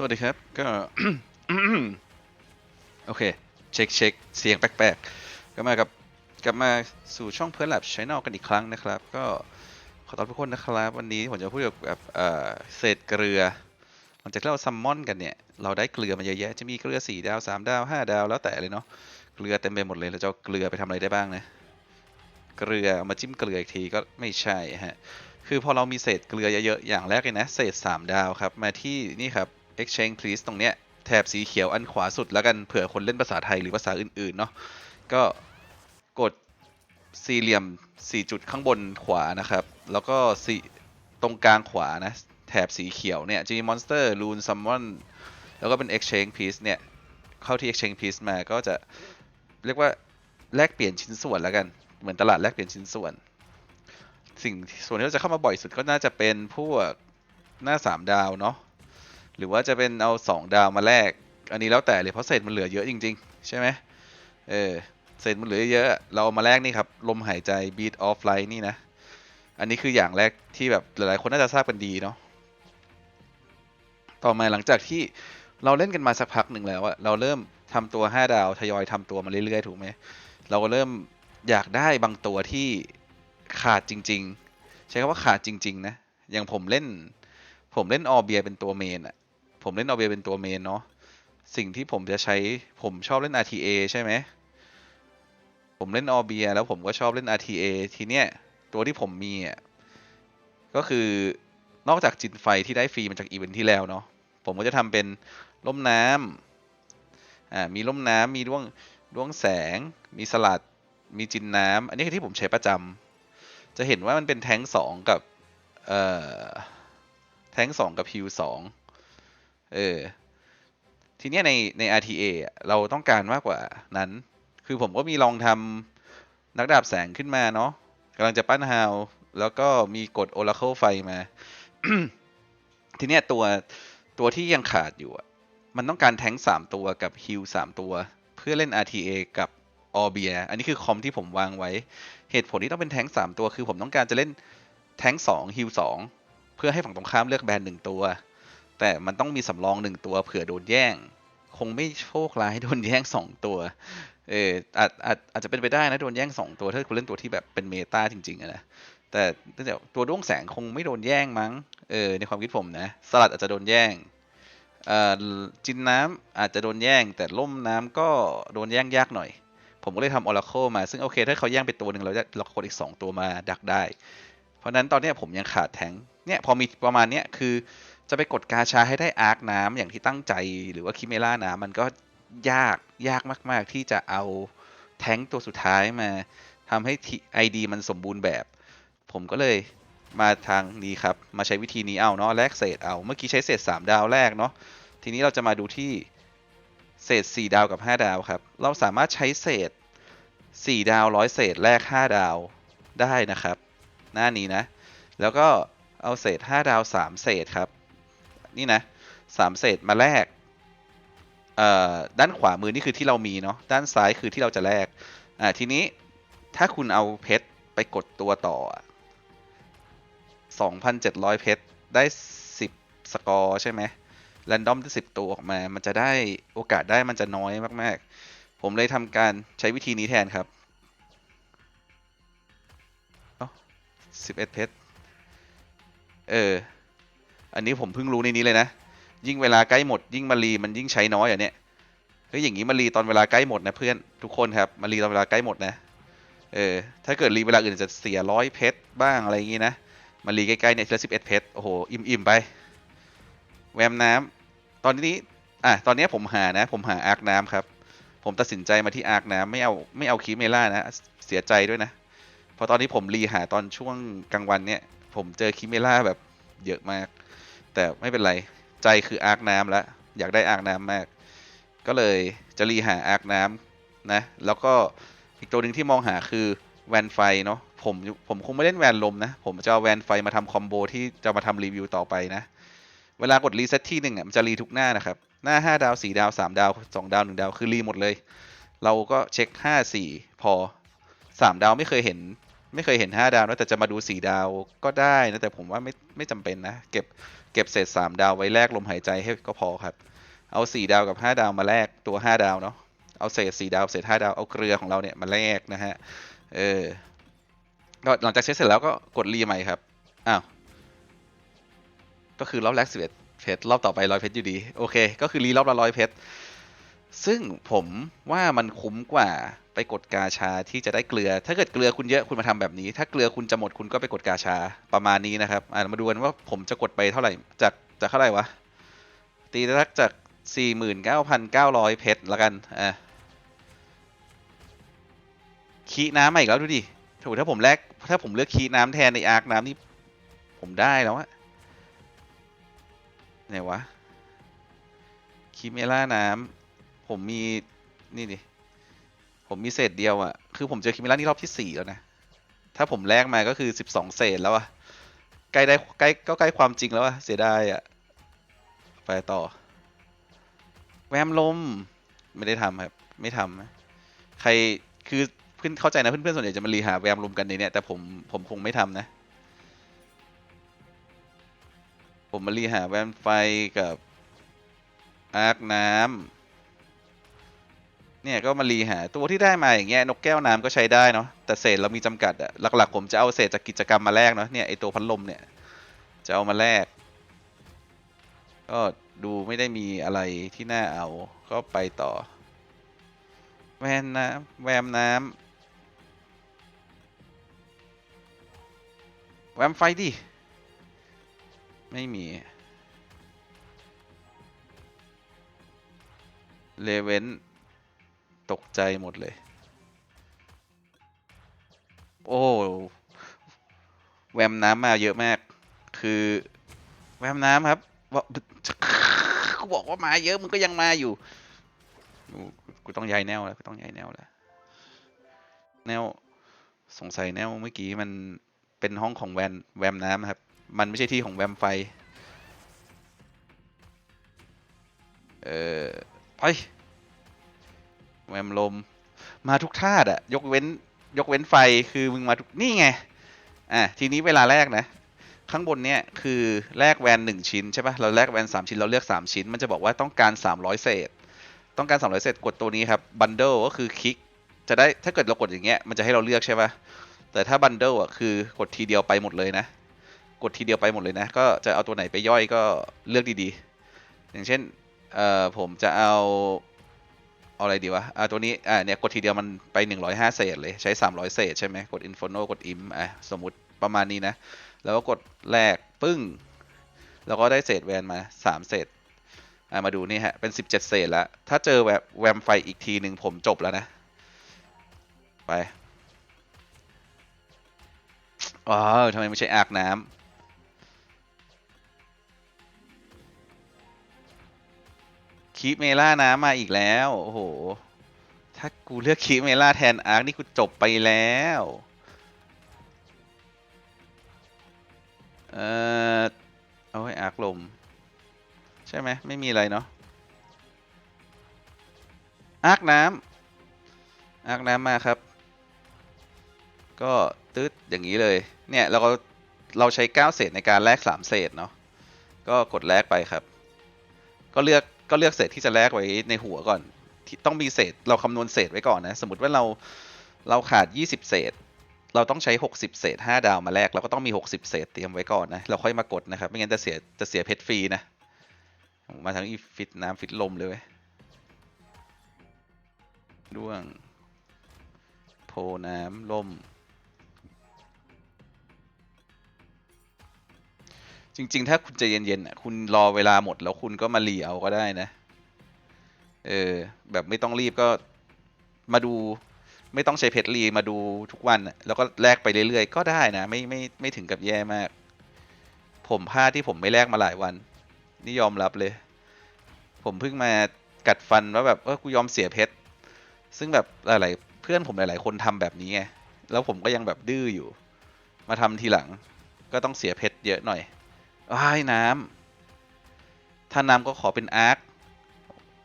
สวัสดีครับ ก็ โอเค เช็คเช็คเสียงแปลกๆก็มากับกลับมาสู่ช่องเพื่อนแลบชแนลกันอีกครั้งนะครับ ก็ขอต้อนรับทุกคนนะครับ วันนี้ผมจะพูดเกี่ยวกับเศษเกลือหลังจากที่เราซัมมอนกันเนี่ย เราได้เกลือมาเยอะแยะ จะมีเกลือ 4 ดาว 3 ดาว 5 ดาว แล้วแต่เลยเนาะ เกลือเต็มไปหมดเลย เราจะเอาเกลือไปทำอะไรได้บ้างนะ เกลือเอามาจิ้มเกลืออีกทีก็ไม่ใช่ฮะ คือพอเรามีเศษเกลือเยอะๆ อย่างแรกเลยนะ เศษ 3 ดาวครับ มาที่นี่ครับ exchange please ตรงเนี้ยแถบสีเขียวอันขวาสุดแล้วกันเผื่อคนเล่นภาษาไทยหรือภาษาอื่นๆเนาะก็กดสี่เหลี่ยม 4 จุดข้างบนขวานะครับ แล้วก็สีตรงกลางขวานะ แถบสีเขียวเนี่ยจะมี monster rune summon แล้วก็เป็น exchange piece เนี่ย เข้าที่ exchange piece มาก็จะเรียกว่าแลกเปลี่ยนชิ้นส่วนแล้วกัน เหมือนตลาดแลกเปลี่ยนชิ้นส่วน สิ่งส่วนที่เราจะเข้ามาบ่อยสุดก็น่าจะเป็นพวกหน้า 3 ดาวเนาะ หรือว่าจะเป็นเอา2ดาวมาแลกอันนี้แล้วแต่เลยเพราะเศษมันเหลือเยอะจริง ๆ ใช่ไหมเออเศษมันเหลือเยอะเราเอามาแลกนี่ครับลมหายใจ beat of light นี่นะ อันนี้คืออย่างแรกที่แบบหลายๆคนน่าจะทราบกันดีเนาะต่อมาหลังจากที่เราเล่นกันมาสักพักหนึ่งแล้วอะเราเริ่มทำตัว 5 ดาวทยอยทำตัวมาเรื่อยๆ ถูกไหม เราก็เริ่มอยากได้บางตัวที่ขาดจริง ๆ ใช้คำว่าขาดจริง ๆ นะ อย่างผมเล่น ผมเล่นออเบียเป็นตัวเมนอะ ผมเล่นออเบียเป็นตัวเมนเนาะสิ่งที่ผมจะใช้ผมชอบเล่น RTA ใช่ไหมผมเล่นออเบียแล้วผมก็ชอบเล่น RTA ทีเนี้ยตัวที่ผมมีอะก็คือนอกจากจินไฟที่ได้ฟรีมาจากอีเวนท์ที่แล้วเนาะผมก็จะทำเป็นร่มน้ำอ่ามีร่มน้ำมีดวงดวงแสง มีสลัด มีจินน้ำอันนี้คือที่ผมใช้ประจำจะเห็นว่ามันเป็นแท้งสองกับเอ่อแท้งสองกับฮิวสอง เออ ทีเนี้ยในใน RTA เราต้องการมากกว่านั้น คือผมก็มีลองทำนักดาบแสงขึ้นมาเนาะกำลังจะปั้นฮาวแล้วก็มีกด Oracle ไฟมา ทีเนี้ยตัวตัวที่ยังขาดอยู่มันต้องการแท้งสามตัวกับฮิลสามตัว เพื่อเล่น RTA กับออเบียอันนี้คือคอมที่ผมวางไว้ เหตุผลที่ต้องเป็นแท้งสามตัวคือผมต้องการจะเล่นแท้งสองฮิลสองเพื่อให้ฝั่งตรงข้ามเลือกแบนหนึ่งตัว แต่มันต้องมีสำรองหนึ่งตัวเผื่อโดนแย่ง คงไม่โชคร้ายโดนแย่งสองตัว เอออาจอาจอาจจะเป็นไปได้นะโดนแย่งสองตัวถ้าคุณเล่นตัวที่แบบเป็นเมตาจริงๆนะแต่แต่ตัวด้วงแสงคงไม่โดนแย่งมั้งเออในความคิดผมนะ สลัดอาจจะโดนแย่งเอ่อจินน้ำอาจจะโดนแย่ง แต่ล่มน้ำก็โดนแย่งยากหน่อย ผมก็เลยทำ Oracle มาซึ่งโอเค ถ้าเขาแย่งไปตัวหนึ่งเราจะเรากดอีก 2 ตัวมาดักได้ เพราะนั้นตอนนี้ผมยังขาดแทงเนี่ยพอมีประมาณเนี้ยคือ จะไปกดกาชาให้ได้อาร์คน้ำอย่างที่ตั้งใจหรือว่าคิเมล่าน้ำมันก็ยากยากมาก ๆ ที่จะเอาแท้งตัวสุดท้ายมาทำให้ไอดีมันสมบูรณ์แบบ ผมก็เลยมาทางนี้ครับ มาใช้วิธีนี้เอาเนาะแลกเศษเอาเมื่อกี้ใช้เศษ 3 ดาวแรกเนาะทีนี้เราจะมาดูที่เศษ 4 ดาวกับ 5 ดาวครับ เราสามารถใช้เศษ 4 ดาวร้อยเศษแลก5 ดาวได้นะครับ หน้านี้นะ แล้วก็เอาเศษ 5 ดาว 3 เศษครับ นี่นะ3เศษมาแลกด้านขวามือนี่คือที่เรามีเนาะด้านซ้ายคือที่เราจะแลกอ่าทีนี้ถ้าคุณเอาเพชรไปกดตัวต่ออะ2,700 เพชรได้ 10 สกอร์ใช่ไหมแรนดอมที่สิบตัวออกมา มันจะได้โอกาสได้มันจะน้อยมาก ๆ ผมเลยทำการใช้วิธีนี้แทนครับสิบเอ็ดเพชรเออ อันนี้ผมเพิ่งรู้ในนี้เลยนะ ยิ่งเวลาใกล้หมด ยิ่งมารีมันยิ่งใช้น้อยอะเนี่ยเฮ้ยอย่างนี้มารีตอนเวลาใกล้หมดนะเพื่อนทุกคนครับมารีตอนเวลาใกล้หมดนะ เออถ้าเกิดรีเวลาอื่นจะเสียร้อยเพชรบ้างอะไรอย่างงี้นะมารีใกล้ๆเนี่ยทีละสิบเอ็ดเพชรโอ้โหอิ่มๆไปแวมน้ำตอนนี้อะตอนนี้ผมหานะ ผมหาอาร์คน้ำครับ ผมตัดสินใจมาที่อาร์คน้ำไม่เอาไม่เอาคีเมล่านะ เสียใจด้วยนะเพราะตอนนี้ผมรีหาตอนช่วงกลางวันเนี่ย ผมเจอคีเมล่าแบบเยอะมาก แต่ไม่เป็นไร ใจคืออาร์คน้ำแล้วอยากได้อาร์คน้ำมาก ก็เลยจะรีหาอาร์คน้ำนะ แล้วก็อีกตัวหนึ่งที่มองหาคือแวนไฟเนาะผมผมคงไม่เล่นแวนลมนะ ผมจะเอาแวนไฟมาทำคอมโบที่จะมาทำรีวิวต่อไปนะ เวลากดรีเซ็ตที่หนึ่งอะมันจะรีทุกหน้านะครับ หน้า 5 ดาว 4 ดาว 3 ดาว 2 ดาว 1 ดาวคือรีหมดเลย เราก็เช็ค 5 4 พอ 3 ดาวไม่เคยเห็น ไม่เคยเห็นห้าดาวนะแต่จะมาดูสี่ดาวก็ได้นะแต่ผมว่าไม่ไม่จำเป็นนะ เก็บเก็บเศษสามดาวไว้แลกลมหายใจให้ก็พอครับ เอาสี่ดาวกับห้าดาวมาแลกตัวห้าดาวเนาะเอาเศษสี่ดาวเศษห้าดาวเอาเกลือของเราเนี่ยมาแลกนะฮะเออก็หลังจากเช็คเสร็จแล้วก็กดรีใหม่ครับอ้าวก็คือรอบแรกสิบเอ็ดเพชรรอบต่อไปร้อยเพชรอยู่ดี โอเค ก็คือรีรอบละร้อยเพชรซึ่งผมว่ามันคุ้มกว่า ไปกดกาชาที่จะได้เกลือ ถ้าเกิดเกลือคุณเยอะคุณมาทำแบบนี้ ถ้าเกลือคุณจะหมดคุณก็ไปกดกาชาประมาณนี้นะครับอ่ามาดูกันว่าผมจะกดไปเท่าไหร่จากจากเท่าไหร่วะตีรักจากสี่หมื่นเก้าพันเก้าร้อยเพชรละกันอะคีน้ำมาอีกแล้วดูดิถูกถ้าผมแลกถ้าผมเลือกคีน้ำแทนในอาร์คน้ำนี่ผมได้แล้วอะไหนวะคีเมล่าน้ำผมมีนี่ดิ ผมมีเศษเดียวอะ่ะ คือผมเจอคิมิล่านี่รอบที่สี่แล้วนะ ถ้าผมแลกมาก็คือสิบสองเศษแล้วอะใกล้ได้ใกล้ก็ใกล้ความจริงแล้วอะเสียดายอะไปต่อ แวมลม ไม่ได้ทำครับ ไม่ทำนะใคร คือเพื่อนเข้าใจนะเพื่อนๆส่วนใหญ่จะมารีหาแวมลมกันในเนี้ยแต่ผมผมคงไม่ทำนะ ผมมารีหาแวมไฟกับอาร์คน้ำ เนี่ยก็มารีหาตัวที่ได้มาอย่างเงี้ยนกแก้วน้ำก็ใช้ได้เนาะแต่เศษเรามีจำกัดอะหลักๆ ผมจะเอาเศษจากกิจกรรมมาแลกเนาะเนี่ยไอตัวพัดลมเนี่ยจะเอามาแลกก็ดูไม่ได้มีอะไรที่น่าเอาก็ไปต่อ แวนน้ำแวมน้ำแวมไฟดิ ไม่มี เลเวน ตกใจหมดเลย โอ้แวมน้ำมาเยอะมาก คือแวมน้ำครับว่ากูบอกว่ามาเยอะมึงก็ยังมาอยู่ กูกูต้องย้ายแนวแล้วกูต้องย้ายแนวแล้ว แนวสงสัยแนวเมื่อกี้มันเป็นห้องของแวนแวมน้ำครับ มันไม่ใช่ที่ของแวมไฟ เออไป แวมลม มาทุกธาตุอะยกเว้นยกเว้นไฟคือมึงมาทุกนี่ไงอะทีนี้เวลาแรกนะ ข้างบนเนี่ยคือแลกแวนหนึ่งชิ้นใช่ปะเราแลกแวนสามชิ้นเราเลือกสามชิ้น มันจะบอกว่าต้องการสามร้อยเศษ ต้องการสามร้อยเศษกดตัวนี้ครับบันเดิลก็คือคลิกจะได้ถ้าเกิดเรากดอย่างเงี้ยมันจะให้เราเลือกใช่ปะแต่ถ้าบันเดิลอะคือกดทีเดียวไปหมดเลยนะ กดทีเดียวไปหมดเลยนะ ก็จะเอาตัวไหนไปย่อยก็เลือกดีๆ อย่างเช่นเอ่อผมจะเอา เอาอะไรดีวะ อ่า ตัวนี้ อ่า เนี่ย กดทีเดียวมันไป 105 เศษเลย ใช้ 300 เศษใช่ไหม กด Inferno กด Im อะ สมมติประมาณนี้นะ แล้วก็กดแลกปึ้ง แล้วก็ได้เศษแวนมา 3 เศษ อ่า มาดูนี่ฮะ เป็น 17 เศษแล้ว ถ้าเจอแบบแวมไฟอีกทีหนึ่งผมจบแล้วนะ ไป อ๋อทำไมไม่ใช่อาร์คน้ำ คีเมล่าน้ำมาอีกแล้ว โอ้โห ถ้ากูเลือกคีเมล่าแทนอาร์คนี่กูจบไปแล้ว เออเอาให้อาร์คลม ใช่ไหมไม่มีอะไรเนาะอาร์คน้ำอาร์คน้ำมาครับ ก็ตืดอย่างนี้เลย เนี่ยเราก็เราใช้ 9 เศษในการแลก3 เศษเนาะ ก็กดแลกไปครับ ก็เลือก ก็เลือกเศษที่จะแลกไว้ในหัวก่อน ที่ต้องมีเศษเราคำนวณเศษไว้ก่อนนะ สมมติว่าเราเราขาด 20 เศษ เราต้องใช้ 60 เศษ 5 ดาวมาแลกเราก็ต้องมี 60 เศษเตรียมไว้ก่อนนะเราค่อยมากดนะครับ ไม่งั้นจะเสียจะเสียเพชรฟรีนะ มาทั้งอีฟิตน้ำฟิตลมเลยด้วง โพน้ำลม จริง ๆ ถ้าคุณใจเย็นๆอะคุณรอเวลาหมดแล้วคุณก็มารีเอาก็ได้นะ เออ แบบไม่ต้องรีบก็มาดู ไม่ต้องใช้เพชรรีมาดูทุกวันแล้วก็แลกไปเรื่อยๆ ก็ได้นะ ไม่ไม่ไม่ถึงกับแย่มาก ผมพลาดที่ผมไม่แลกมาหลายวัน นี่ยอมรับเลย ผมเพิ่งมากัดฟันว่าแบบเออกูยอมเสียเพชรซึ่งแบบหลายๆเพื่อนผมหลาย ๆ คนทำแบบนี้ไงแล้วผมก็ยังแบบดื้ออยู่ มาทำทีหลัง ก็ต้องเสียเพชรเยอะหน่อย อ้ายน้ำถ้าน้ำก็ขอเป็นอาร์ค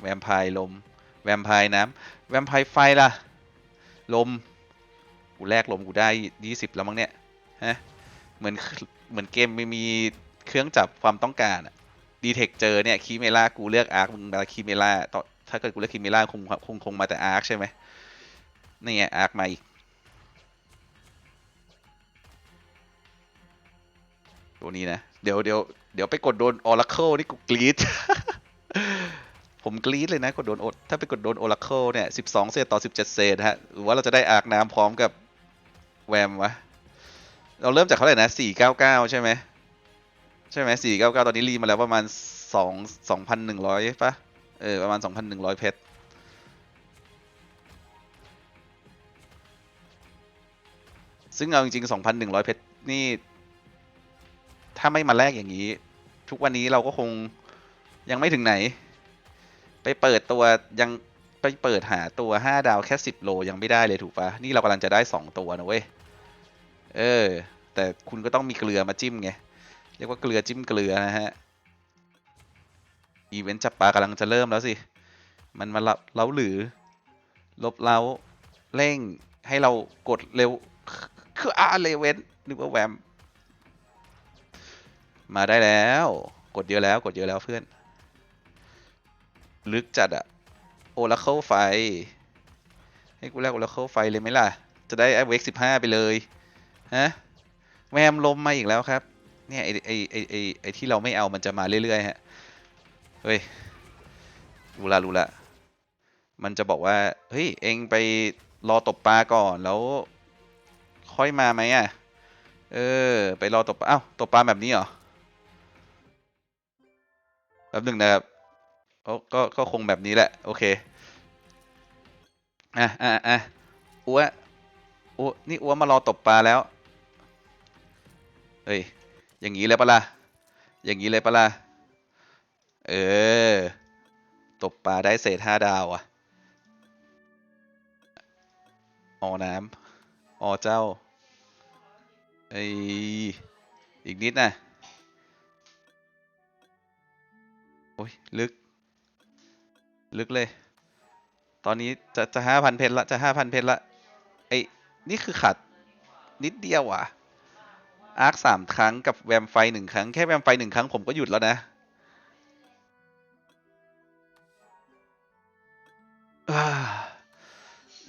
แวมไพร์ลม แวมไพร์น้ำแวมไพร์ไฟล่ะ ลม กูแลกลมกูได้ยี่สิบแล้วมั้งเนี่ยฮะเหมือนเหมือนเกมไม่มีเครื่องจับความต้องการอะดีเทคเจอเนี่ยคีเมล่ากูเลือกอาร์คมึงมาคีเมล่าถ้าเกิดกูเลือกคีเมล่าคงคงคงมาแต่อาร์คใช่ไหมนี่ไงอาร์คมาอีก ตัวนี้นะ เดี๋ยวเดี๋ยวเดี๋ยวไปกดโดน Oracle นี่กูกรี๊ดผมกรี๊ดเลยนะกดโดน O- ถ้าไปกดโดน Oracle เนี่ย12เศษต่อ17เศษฮะหรือว่าเราจะได้อาร์คน้ำพร้อมกับแวมวะเราเริ่มจากเท่าไหร่นะ499ใช่ไหมใช่ไหม499ตอนนี้รีมาแล้วประมาณ2 2,100ปะเออประมาณ2,100เพชรซึ่งเอาจริงๆ2,100เพชรนี่ ถ้าไม่มาแลกอย่างนี้ ทุกวันนี้เราก็คงยังไม่ถึงไหน ไปเปิดตัวยังไปเปิดหาตัว5ดาวแค่10โลยังไม่ได้เลยถูกปะนี่เรากำลังจะได้2ตัวนะเว้ย เออ แต่คุณก็ต้องมีเกลือมาจิ้มไง เรียกว่าเกลือจิ้มเกลือนะฮะ อีเวนต์จับปลากำลังจะเริ่มแล้วสิ มันมาเล้าเล้าหรือ ลบเล้าเร่งให้เรากดเร็วคืออาเลเวนนึกว่าแวม มาได้แล้ว กดเยอะแล้วกดเยอะแล้วเพื่อน ลึกจัดอะโอลาเคิลไฟ ให้กูแลกโอลาเคิลไฟเลยไหมล่ะ จะได้ไอเวกสิบห้าไปเลยฮะแวมลมมาอีกแล้วครับ เนี่ยไอไอไอไอไอที่เราไม่เอามันจะมาเรื่อยๆฮะเฮ้ยรู้ละรู้ละมันจะบอกว่าเฮ้ยเองไปรอตบปลาก่อนแล้ว ค่อยมาไหมอะเออ ไปรอตบปลาอ้าวตบปลาแบบนี้เหรอ ป๊บหนึ่งนะครับโอ้ก็ก็คงแบบนี้แหละ โอเคอะอะอะอัวอัวนี่อัวมารอตบปลาแล้วเฮ้ยอย่างนี้เลยปะล่ะอย่างนี้เลยปะล่ะเออตบปลาได้เศษห้าดาวอะออน้ำออเจ้าไออีกนิดนะ โอ้ยลึก ลึกเลย ตอนนี้จะจะห้าพันเพชรละจะห้าพันเพชรละไอ้นี่คือขาดนิดเดียวอะอาร์คสามครั้งกับแวมไฟหนึ่งครั้งแค่แวมไฟหนึ่งครั้งผมก็หยุดแล้วนะ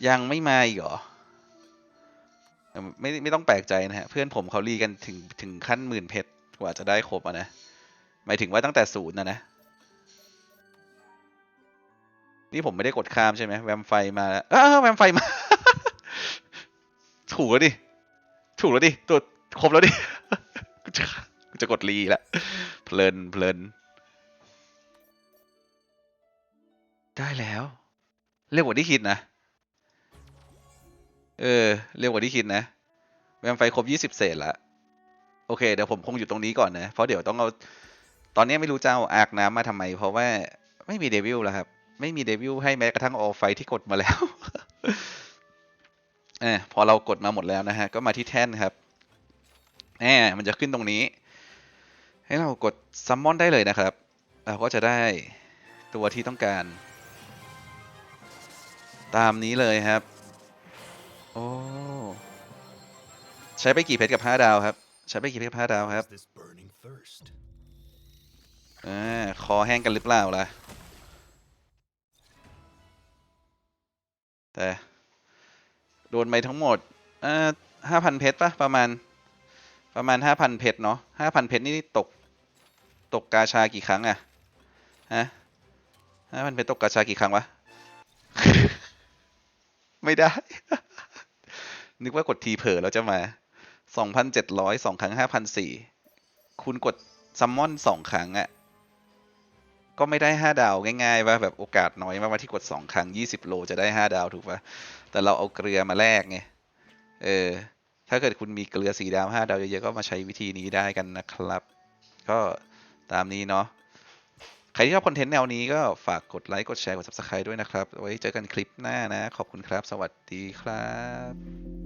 ยังไม่มาอีกเหรอไม่ไม่ต้องแปลกใจนะฮะ เพื่อนผมเขารีกันถึงถึงขั้นหมื่นเพชรกว่าจะได้ครบอะนะ หมายถึงว่าตั้งแต่ศูนย์นะนะ นี่ผมไม่ได้กดข้ามใช่ไหมแวมไฟมาแล้วอ้าวแวมไฟมา ถูกแล้วดิ ถูกแล้วดิ ตัวครบแล้วดิกูจะกูจะกดรีละเพลินเพลิน ได้แล้ว เร็วกว่าที่คิดนะ เออ เร็วกว่าที่คิดนะ แวมไฟครบยี่สิบเศษละโอเค เดี๋ยวผมคงอยู่ตรงนี้ก่อนนะ เพราะเดี๋ยวต้องเอา ตอนนี้ไม่รู้จะเอาอาร์คน้ำมาทำไม เพราะว่าไม่มีเดวิลแล้วครับ ไม่มีเดวิลให้แม้กระทั่งออไฟที่กดมาแล้วเออพอเรากดมาหมดแล้วนะฮะ ก็มาที่แท่นครับแหมมันจะขึ้นตรงนี้ ให้เรากดซัมมอนได้เลยนะครับ เราก็จะได้ตัวที่ต้องการ ตามนี้เลยครับ โอ้ใช้ไปกี่เพชรกับ5ดาวครับ ใช้ไปกี่เพชรกับ5ดาวครับ This burning thirst. อ่าคอแห้งกันหรือเปล่าล่ะ แต่โดนไปทั้งหมดอ่าห้าพันเพชรปะประมาณ ประมาณห้าพันเพชรเนาะห้าพันเพชรนี่ตก ตกกาชากี่ครั้งอะฮะห้าพันเพชรตกกาชากี่ครั้งวะ ไม่ได้ นึกว่ากดทีเผลอแล้วจะมาสองพันเจ็ดร้อยสองครั้งห้าพันสี่คุณกดซัมมอนสองครั้งอะ ก็ไม่ได้ห้าดาวง่ายๆว่าแบบโอกาสน้อยมากว่าที่กดสองครั้งยี่สิบโลจะได้ห้าดาวถูกปะแต่เราเอาเกลือมาแลกไงเออถ้าเกิดคุณมีเกลือสีดาวห้าดาวเยอะๆก็มาใช้วิธีนี้ได้กันนะครับ ก็ตามนี้เนาะใครที่ชอบคอนเทนต์แนวนี้ก็ฝากกดไลค์ กดแชร์ กด subscribe ด้วยนะครับ ไว้เจอกันคลิปหน้านะ ขอบคุณครับ สวัสดีครับ